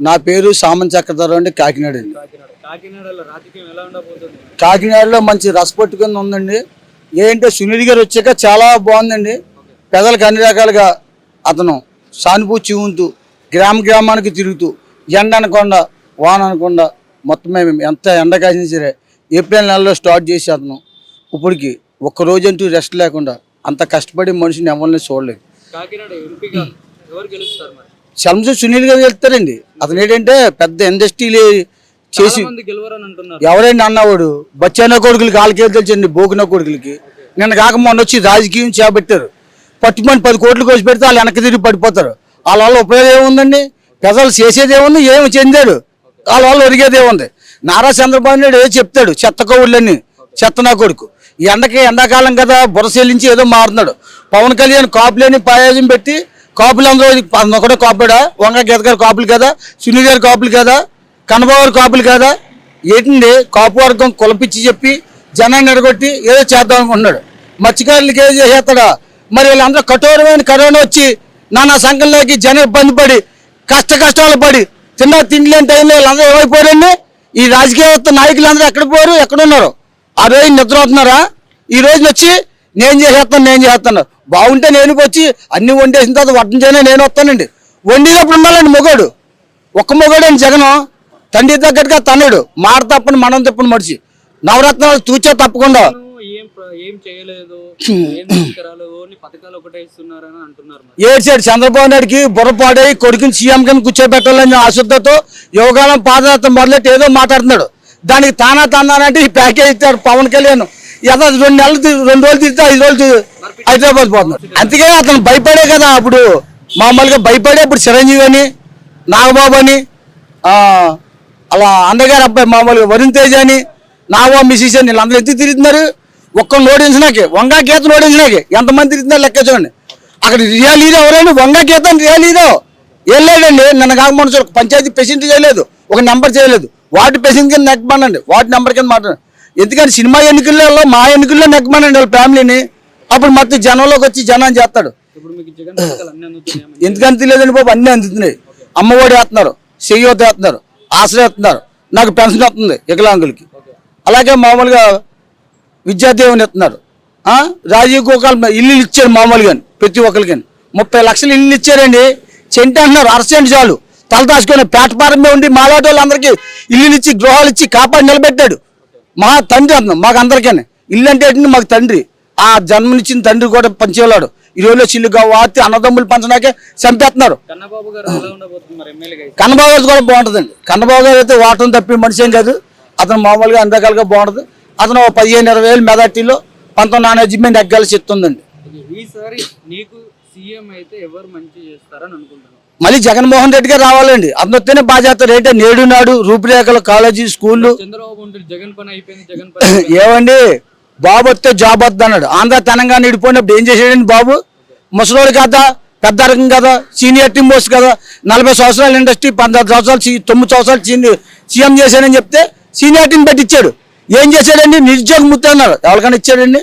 నా పేరు సామన్ చక్రధరం అండి కాకినాడ. కాకినాడలో మంచి రసపట్టు కింద ఉందండి. ఏంటంటే సునీల్ గారు వచ్చాక చాలా బాగుందండి. పెదలకు అన్ని రకాలుగా అతను సానుభూతి చూపుతూ గ్రామ గ్రామానికి తిరుగుతూ ఎండ అనకుండా వాన అనకుండా మొత్తం మేము ఎంత ఎండ కాసినా సరే ఏప్రిల్ నెలలో స్టార్ట్ చేసి అతను. ఇప్పటికి ఒక్క రోజంటూ రెస్ట్ లేకుండా అంత కష్టపడి మనిషిని ఎవరిని చూడలేదు. శంసు సునీల్ గారు వెళ్తారండి అతను ఏంటంటే పెద్ద ఇండస్ట్రీలు చేసి ఎవరైనా అన్నవాడు? బచ్చాన కొడుకులకి వాళ్ళకి తెలుసండి బోకిన కొడుకులకి. నిన్న కాక మొన్న వచ్చి రాజకీయం చేపట్టారు. పట్టుమని పది కోట్లు కోసి పెడితే వాళ్ళు వెనక్కి తిరిగి పడిపోతారు. వాళ్ళ వల్ల ఉపయోగం ఏముందండి? ప్రజలు చేసేది ఏముంది? ఏమి చెందాడు వాళ్ళ వల్ల ఒరిగేది ఏముంది? నారా చంద్రబాబు నాయుడు ఏదో చెప్తాడు చెత్త కవుళ్ళని చెత్త నా కొడుకు. ఈ ఎండకి ఎండాకాలం కదా బురసెల్లించి ఏదో మారుతున్నాడు. పవన్ కళ్యాణ్ కాపులేని పాయాజం పెట్టి కాపులు అందరూ ఒకటే కాపుడా వంగ గీత గారు కాపులు కదా సునీల్ గారు కాపులు కదా కన్నబాబు కాపులు కదా ఏంటండి కాపు వర్గం కులపిచ్చి చెప్పి జనాన్ని ఎడగొట్టి ఏదో చేద్దాం అనుకుంటున్నాడు. మత్స్యకారులకి ఏదో చేసేస్తాడా? మరి వీళ్ళందరూ కఠోరమైన కరోనా వచ్చి నానా సంఘంలోకి జనం ఇబ్బంది పడి కష్ట కష్టాలు పడి తిన్న తిండి లేని టైంలో వీళ్ళందరూ ఏమైపోయారండి? ఈ రాజకీయ నాయకులందరూ ఎక్కడ పోరు ఎక్కడ ఉన్నారు ఆ రోజు నిద్ర అవుతున్నారా ఈ రోజు వచ్చి నేను చేసేస్తాను నేను చేస్తాను. బాగుంటే నేను వచ్చి అన్ని వండేసిన తర్వాత వడ్డం చేయనే నేను వస్తానండి. వండినప్పుడు ఉండాలండి మొగోడు. ఒక్క మొగోడని జగన్? తండ్రి తగ్గట్టుగా తన్నుడు మాట తప్పని మనం తప్పని మడిచి నవరత్నాలు తూచే తప్పకుండా. తను ఏడ్చాడు చంద్రబాబు నాయుడికి బుర్రపాడై కొడుకుని సీఎం కింద కూర్చోబెట్టాలని ఆశుద్ధతో యోగాలం పాదయాత్ర మొదలెట్టి ఏదో మాట్లాడుతున్నాడు. దానికి తానా తానంటే ఈ ప్యాకేజ్ ఇచ్చాడు పవన్ కళ్యాణ్. ఏదో రెండు నెలలు రెండు రోజులు తిరిగితే ఐదు రోజులు హైదరాబాద్ పోతున్నాడు అందుకే అతను భయపడే కదా అప్పుడు. మామూలుగా భయపడే ఇప్పుడు చిరంజీవి అని నాగబాబు అని అలా అన్నగారు అబ్బాయి మామూలుగా వరుణ్ తేజ్ అని నాగబాబు మిసిస్ అని వీళ్ళందరూ ఎత్తి తిరుగుతున్నారు? ఒక్క నోడించినాకే వంగా గీత నోడించినాకే ఎంతమంది తిరుగుతున్నారు లెక్క చూడండి. అక్కడ రియల్ హీరో ఎవరైనా వంగ గీత రియల్ హీరో. ఏం లేదండి. నన్ను కాక మనుషులు పంచాయతీ పేషెంట్ చేయలేదు. ఒక నెంబర్ చేయలేదు. వాటి పేషెంట్ కింద నెక్కమనండి వాటి నెంబర్ కింద మాట్లాడండి. ఎందుకంటే సినిమా ఎన్నికల్లో మా ఎన్నికల్లో నెక్కమనండి వాళ్ళ ఫ్యామిలీని. అప్పుడు మొత్తం జనంలోకి వచ్చి జనం చేస్తాడు. ఎందుకని తెలియదండి బాబు అన్నీ అందుతున్నాయి. అమ్మఒడి వేస్తున్నారు చెయ్యొద్ద వేస్తున్నారు ఆశ్రయ వేస్తున్నారు నాకు పెన్షన్ వస్తుంది వికలాంగులకి. అలాగే మామూలుగా విద్యాదీవెన ఇస్తున్నారు? రాజీవ్ గోపాల్ ఇల్లు ఇచ్చారు మామూలుగా ప్రతి ఒక్కరికి ముప్పై లక్షలు ఇల్లు ఇచ్చారండి. చెంటి అంటున్నారు అరసెంట్ చాలు. తల దాచుకొని పేటపారమే ఉండి మాలాటి వాళ్ళందరికీ ఇల్లులు ఇచ్చి గృహాలు ఇచ్చి కాపాడి నిలబెట్టాడు. మా తండ్రి అంటున్నాం మాకు అందరికీ ఇల్లు అంటే మాకు తండ్రి. ఆ జన్మనిచ్చిన తండ్రి కూడా పంచేవాడు ఈ రోజులో చిల్లుగా వాతి అన్నదమ్ములు పంచడాకే చంపేస్తున్నారు. కన్నబాబు గారు కూడా బాగుంటుందండి. కన్నబాబు గారు అయితే వాటం తప్పి మనిషి ఏం కాదు. అతను మామూలుగా అన్ని రకాలుగా బాగుంటుంది. అతను పదిహేను ఇరవై వేలు మెదార్టీలో పంతొమ్మిది మేనేజ్మెంట్ ఎగ్గాలి చెప్తుందండి. ఈసారి నీకు సీఎం అయితే ఎవరు మంచి చేస్తారని అనుకుంటున్నావు మళ్ళీ జగన్మోహన్ రెడ్డి గారు రావాలండి. బాగా చేస్తారు. ఏంటంటే నేడు నాడు రూపురేఖలు కాలేజీ స్కూళ్ళు. ఏమండి? బాబు వస్తే జాబ్ వద్దు అన్నాడు. ఆంధ్ర తెలంగాణ ఇడిపోయినప్పుడు ఏం చేసాడండి బాబు? ముసలోడు కదా పెద్ద రకం కదా సీనియర్ టీమ్ పోస్ట్ కదా. నలభై సంవత్సరాల ఇండస్ట్రీ పంతొమ్మిది సంవత్సరాలు తొమ్మిది సంవత్సరాలు సీఎం చేశానని చెప్తే సీనియర్ టీం పెట్టి ఇచ్చాడు ఏం చేశాడండి? నిరుద్యోగ అన్నారు. ఎవరికైనా ఇచ్చాడండి?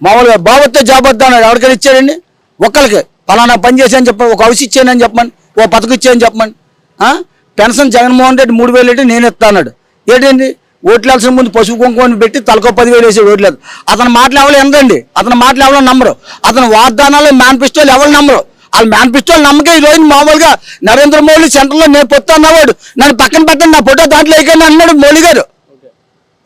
మామూలుగా బాబు వస్తే జాబ్ వద్దు అన్నాడు. ఎవరికైనా ఇచ్చాడండి? ఒక్కరికి పలానా పని చేశాను చెప్పండి ఒక హౌస్ ఇచ్చానని చెప్పమని ఓ పథకం ఇచ్చానని చెప్పమని పెన్షన్ జగన్మోహన్ రెడ్డి మూడు వేలు ఏంటి నేను ఇస్తాన్నాడు ఏంటండి? ఓట్లేల్సిన ముందు పసుపు కుంకుమని పెట్టి తలకో పదివేలు వేసి ఓట్లేదు అతని మాటలు ఎవరు ఎందండి? అతని మాటలు ఎవరు నమ్మరు? అతని వాగ్దానాలు మేనిఫెస్టోలు ఎవరు నమ్మరు? వాళ్ళ మేనిఫెస్టోలు నమ్మకే ఈ రోజు మామూలుగా నరేంద్ర మోడీ సెంటర్లో నేను పొత్తు అన్నవాడు. నన్ను పక్కన పెట్టండి నా ఫోటో దాంట్లో ఎక్కండి అన్నాడు మోడీ గారు.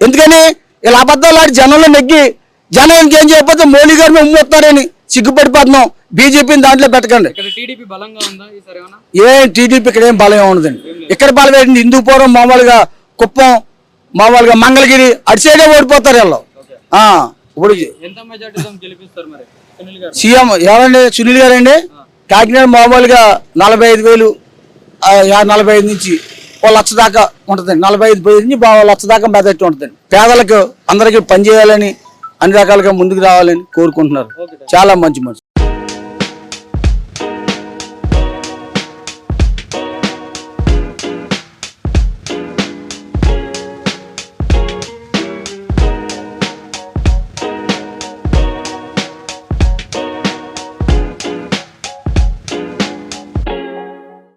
ఎందుకని? ఇలా అబద్ధాలు ఆడి జనంలో నెగ్గి జనం ఇంకేం చేయకపోతే మోడీ గారిని ఉమ్మొస్తారని సిగ్గుపడిపోతున్నాం బీజేపీని దాంట్లో పెట్టకండి. ఏ టీడీపీ ఇక్కడ ఏం బలం ఉండదండి. ఇక్కడ బలం ఏంటి? హిందూపురం మామూలుగా కుప్పం మామూలుగా మంగళగిరి అటు సైడే ఓడిపోతారు వీళ్ళు. ఇప్పుడు సునీల్ గారు. సీఎం ఎవరండి? సునీల్ గారండి కాకినాడ మామూలుగా నలభై ఐదు వేలు నలభై ఐదు నుంచి ఓ లక్ష దాకా ఉంటుందండి. నలభై ఐదు నుంచి లక్ష దాకా మెదటి ఉంటుందండి. పేదలకు అందరికీ పని చేయాలని అన్ని రకాలుగా ముందుకు రావాలని కోరుకుంటున్నారు. చాలా మంచి మనసు